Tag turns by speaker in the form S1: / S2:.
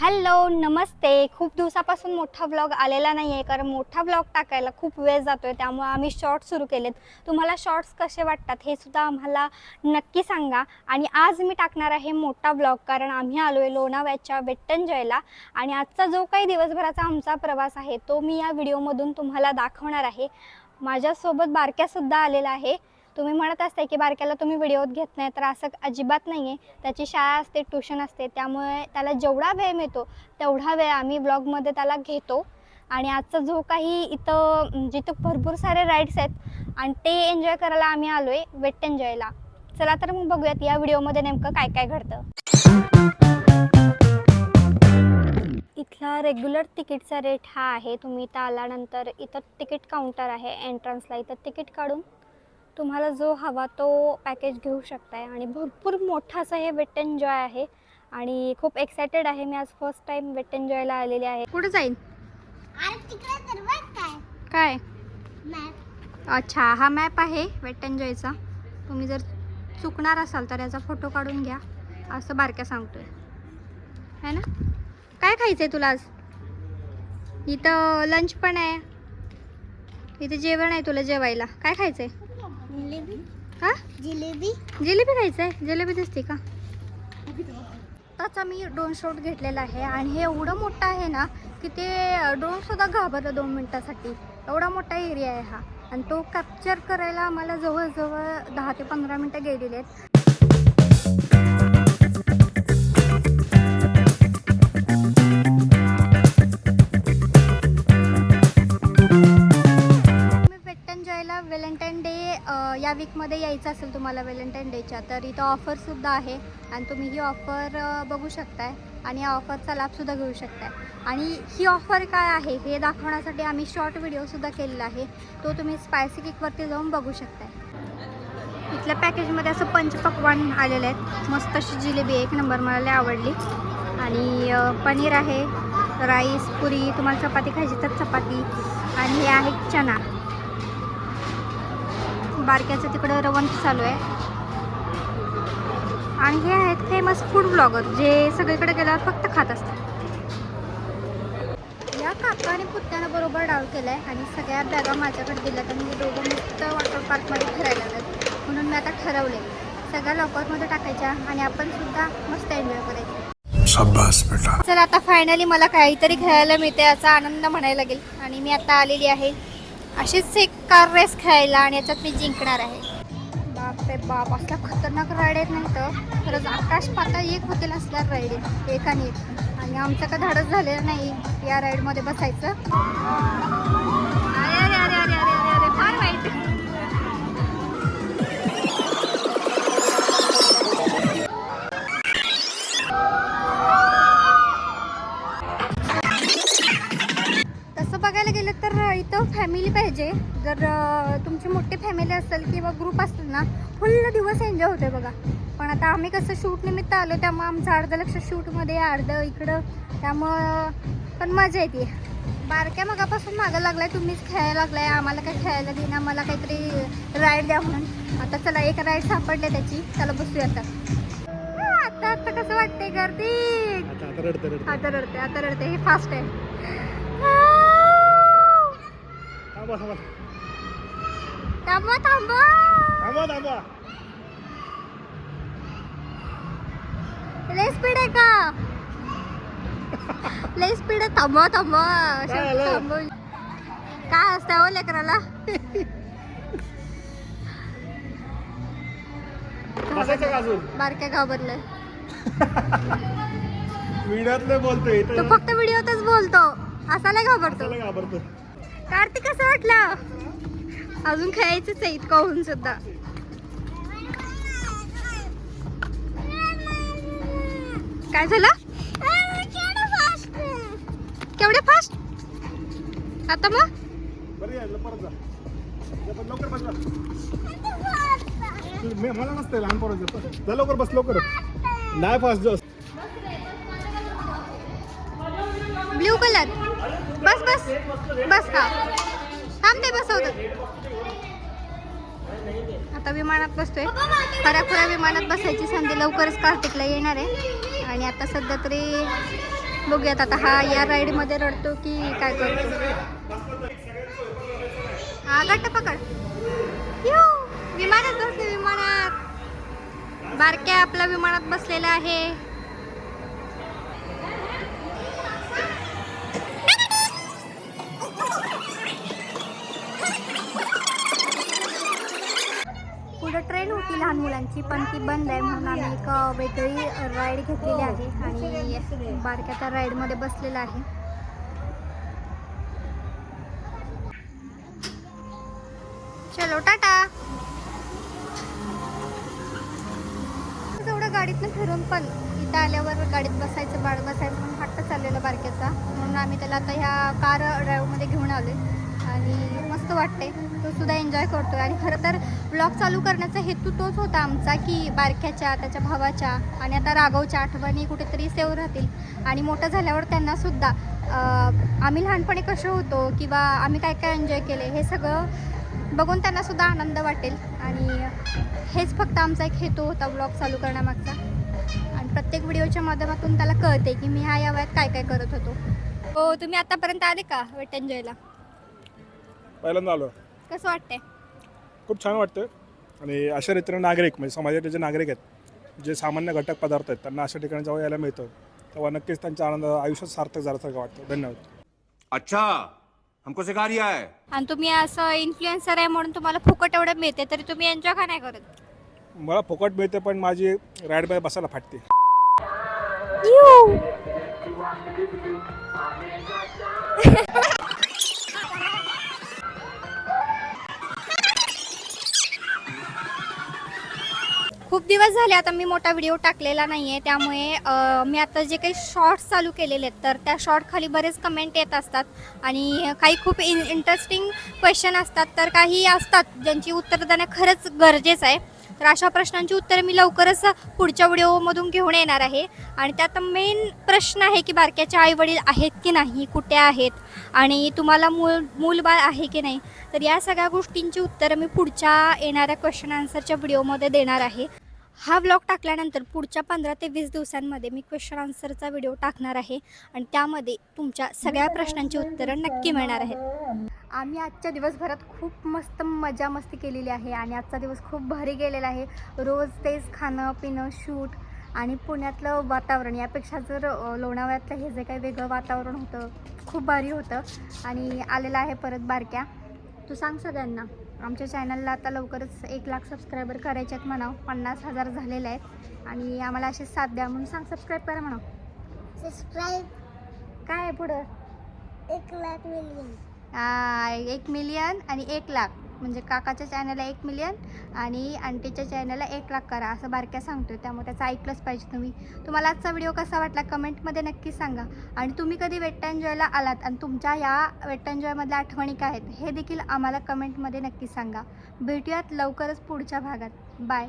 S1: Hello नमस्ते. खूप दिवसापासून मोठा ब्लॉग आलेला नाही आहे कारण मोठा ब्लॉग टाकायला खूप वेळ जातो आहे त्यामुळे आम्ही शॉर्ट्स सुरू केलेत. तुम्हाला शॉर्ट्स कसे वाटतात हे सुद्धा आम्हाला नक्की सांगा. आणि आज मी टाकणार आहे मोठा ब्लॉग कारण आम्ही आलो आहे लोणावळ्याच्या वेट्टंजयला. आणि आजचा जो काही दिवसभराचा आमचा प्रवास आहे तो मी या व्हिडिओमधून तुम्हाला दाखवणार आहे. माझ्यासोबत बारक्यासुद्धा आलेला आहे. तुम्ही म्हणत असते की बारक्याला तुम्ही व्हिडिओत घेत नाही तर असं अजिबात नाही आहे त्याची शाळा असते ट्युशन असते त्यामुळे त्याला जेवढा वेळ मिळतो तेवढा वेळ आम्ही ब्लॉगमध्ये त्याला घेतो. आणि आजचा जो काही इथं जिथं भरपूर सारे राईड्स आहेत आणि ते एन्जॉय करायला आम्ही आलो आहे वेट एन्जॉयला चला तर मग बघूयात या व्हिडिओमध्ये नेमकं काय काय घडतं. इथला रेग्युलर तिकीटचा रेट हा आहे तुम्ही इथं आल्यानंतर इथं तिकीट काउंटर आहे एंट्रन्सला इथं तिकीट काढून. तुम्हाला जो हवा तो पॅकेज घेऊ शकताय. आणि भरपूर मोठं असं हे वेट एन्जॉय आहे. आणि खूप एक्सायटेड आहे. मी आज फर्स्ट टाइम वेट एन्जॉयला आलेली आहे. कुठं
S2: बघ काय.
S1: अच्छा हा मॅप आहे वेट एन्जॉयचा तुम्ही जर चुकणार असाल तर याचा फोटो काढून घ्या. असं बारक्या सांगतोय. है ना? काय खायचं आहे तुला आज? इथं लंच पण आहे. इथे जेवण आहे तुला जेवायला. काय खायचं आहे
S2: जिलेबी?
S1: हां?
S2: जिलेबी?
S1: जिलेबी खायचं आहे जिलेबी दिसते का? आताचा मी ड्रोन शॉट घेतलेला आहे आणि हे एवढं मोठं आहे ना की ते ड्रोनसुद्धा घाबरलं दोन मिनटासाठी. एवढा मोठा एरिया आहे हा. आणि तो कॅप्चर करायला आम्हाला जवळजवळ दहा ते पंधरा मिनटं गेलेली आहेत. करायला व्हॅलेंटाईन डे या वीकमध्ये यायचं असेल तुम्हाला व्हॅलेंटाईन डेच्या तर इथं ऑफरसुद्धा आहे आणि तुम्ही ही ऑफर बघू शकताय आणि या ऑफरचा लाभसुद्धा घेऊ शकताय. आणि ही ऑफर काय आहे हे दाखवण्यासाठी आम्ही शॉर्ट व्हिडिओसुद्धा केलेला आहे. तो तुम्ही स्पायसी केकवरती जाऊन बघू शकताय. इथल्या पॅकेजमध्ये असं पंचपक्वान आलेले आहेत. मस्त अशी जिलेबी एक नंबर मला लय आवडली. आणि पनीर आहे राईस पुरी तुम्हाला चपाती खायची तर चपाती. आणि हे आहे चना. बारक्याचं तिकडं रवंत चालू आहे. आणि हे आहेत फेमस फूड ब्लॉगर जे सगळीकडे गेल्यावर फक्त खात असतात. या काका आणि पुत्यानं बरोबर डाव केलाय आणि सगळ्या बॅगा माझ्याकडे दिल्यात आणि हे दोघं मस्त वॉटर पार्कमध्ये फिरायला लागतात म्हणून मी आता ठरवले सगळ्या लॉकरमध्ये टाकायच्या आणि आपण सुद्धा मस्त एन्जॉय करायचं. चला आता फायनली मला काहीतरी खेळायला मिळते याचा आनंद म्हणायला लागेल. आणि मी आता आलेली आहे अशीच एक कार रेस खेळायला आणि याच्यात मी जिंकणार आहे. बाप रे बाप असला खतरनाक राईड आहेत नाही तर. खरंच आकाश पाता एक होतील असल्या राईड आहे एक आणि एक. आणि आमचं का धाडस झालेलं नाही. या राईडमध्ये बसायचं. फॅमिली पाहिजे. जर तुमची मोठी फॅमिली असेल किंवा ग्रुप असेल ना फुल दिवस एन्जॉय होते बघा. पण आता आम्ही कसं शूट निमित्त आलो त्यामुळे आमचं अर्ध लक्ष शूटमध्ये अर्ध इकडं. त्यामुळं पण मजा येते बारक्या मगापासून मागं लागलाय तुम्हीच खेळायला लागलाय आम्हाला काय खेळायला देईन आम्हाला काहीतरी राईड द्या म्हणून. आता चला एक राईड सापडले त्याची. चला बसूया आता. आता आता कसं वाटतंय गर्दी?
S3: आता रडते रडते
S1: आता रडते आता रडते हे फास्ट आहे.
S3: थांबा थांबा
S1: थांबा थांबा
S3: थांबा थांबा
S1: लय स्पीड आहे का? लय स्पीड आहे. थांबा थांबा
S3: काय झालं?
S1: थांबव. काय असतं हो लेकराला?
S3: बसायचं का अजून?
S1: बारक्या घाबरलंय.
S3: विड्यातले बोलतोय
S1: तो फक्त व्हिडिओतच बोलतो. असा नाही घाबरतो.
S3: घाबरतो.
S1: कार्तिक कसं वाटलं. अजून खेळायचंच आहे इतकं होऊन सुद्धा. काय झालं? केवढे फास्ट आता मग?
S3: मला नसते लहान पोराचं जा लवकर बस लवकर. नाही fast
S1: blue colour bus bus का? हा थांब बसवतात आता विमानात बसतोय. खऱ्या खुऱ्या विमानात बसायची संधी लवकरच कार्तिकला येणार आहे. आणि आता सध्या तरी बघूयात आता हा या राईडमध्ये रडतो की काय करतो. हा गट्ट पकड. विमानात बसले विमानात. बारक्या आपल्या विमानात बसलेला आहे. त्यांची पण ती बंद आहे म्हणून आम्ही एक वेगळी राईड घेतलेली आहे आणि बारक्या त्या राईडमध्ये बसलेला आहे. चलो टाटा. एवढं गाडीतनं फिरून पण इथं आल्यावर गाडीत बसायचं बाळ बसायचं म्हणून हट्ट चाललेलं बारक्याचा. म्हणून आम्ही त्याला आता ह्या कार ड्राईव्हमध्ये घेऊन आलो आणि मस्त वाटते सुद्धा एन्जॉय करतोय. आणि खरं तर ब्लॉग चालू करण्याचा हेतू तोच होता आमचा की बारक्याच्या त्याच्या भावाच्या आणि आता राघवच्या आठवणी कुठेतरी सेव राहतील. आणि मोठं झाल्यावर त्यांनासुद्धा आम्ही लहानपणी कसे होतो किंवा आम्ही काय काय एन्जॉय केले हे सगळं बघून त्यांनासुद्धा आनंद वाटेल. आणि हेच फक्त आमचा एक हेतू होता ब्लॉग चालू करण्यामागचा. आणि प्रत्येक व्हिडिओच्या माध्यमातून त्याला कळते की मी ह्या या वयात काय काय करत होतो. हो तुम्ही आतापर्यंत आले का वेट एन्जॉयला
S3: पहिल्यांदा आलो
S1: कसं वाटतंय?
S3: खूप छान वाटतं आणि अशा रीतीने नागरिक म्हणजे समाजाचे जे नागरिक आहेत जे सामान्य घटक पदार्थ आहेत त्यांना अशा ठिकाणी जेव्हा यायला मिळतं तेव्हा नक्कीच त्यांचा आनंद आयुष्यात सार्थक झाल्यासारखं वाटतं. धन्यवाद.
S4: अच्छा हमको सिखा रिया है.
S1: आणि तुम्ही असं इन्फ्लुएन्सर आहे म्हणून तुम्हाला फुकट एवढं मिळते तरी तुम्ही एन्जॉय का नाही करत?
S3: मला फुकट मिळते पण माझी राईड बाय बसायला फाटते.
S1: खूप दिवस झाले आता मी मोठा व्हिडिओ टाकलेला नाही आहे त्यामुळे मी आता जे काही शॉर्ट्स चालू केलेले आहेत तर त्या शॉर्ट खाली बरेच कमेंट येत असतात. आणि काही खूप इन इंटरेस्टिंग क्वेश्चन असतात तर काही असतात ज्यांची उत्तरं देणं खरंच गरजेचं आहे. तर अशा प्रश्नांची उत्तरं मी लवकरच पुढच्या व्हिडिओमधून घेऊन येणार आहे. आणि त्यात मेन प्रश्न आहे की बारक्याचे आईवडील आहेत की नाही कुठे आहेत आणि तुम्हाला मूल मूलबाळ आहे की नाही तर या सगळ्या गोष्टींची उत्तरं मी पुढच्या येणाऱ्या क्वेश्चन आन्सरच्या व्हिडिओमध्ये देणार आहे. हा ब्लॉग टाकल्यानंतर पुढच्या पंधरा ते वीस दिवसांमध्ये मी क्वेश्चन आन्सरचा व्हिडिओ टाकणार आहे आणि त्यामध्ये तुमच्या सगळ्या प्रश्नांची उत्तरं नक्की मिळणार आहेत. आम्ही आजच्या दिवसभरात खूप मस्त मजा मस्ती केलेली आहे आणि आजचा दिवस खूप भारी गेलेला आहे. रोज तेच खाणं पिणं शूट आणि पुण्यातलं वातावरण. यापेक्षा जर लोणावळ्यातलं हे जे काही वेगळं वातावरण होतं खूप भारी होतं. आणि आलेलं आहे परत बारक्या. तू सांग सगळ्यांना आमच्या चॅनलला आता लवकरच एक लाख सबस्क्रायबर करायचे आहेत म्हणाव. पन्नास हजार झालेले आहेत. आणि आम्हाला अशी साथ द्या म्हणून सांग सबस्क्राईब करा म्हणाव.
S2: सबस्क्राईब
S1: काय आहे पुढं?
S2: एक लाख मिलियन
S1: एक मिलियन आणि एक लाख. म्हणजे काकाच्या चॅनलला एक मिलियन आणि आंटीच्या चॅनलला एक लाख करा असं बारक्या सांगतो त्यामुळे त्याचं ऐकलंच पाहिजे तुम्ही. तुम्हाला आजचा व्हिडिओ कसा वाटला कमेंटमध्ये नक्की सांगा. आणि तुम्ही कधी वेट एन्जॉयला आलात आणि तुमच्या या वेट एन्जॉयमधल्या आठवणी काय आहेत हे देखील आम्हाला कमेंटमध्ये नक्की सांगा. भेटूयात लवकरच पुढच्या भागात. बाय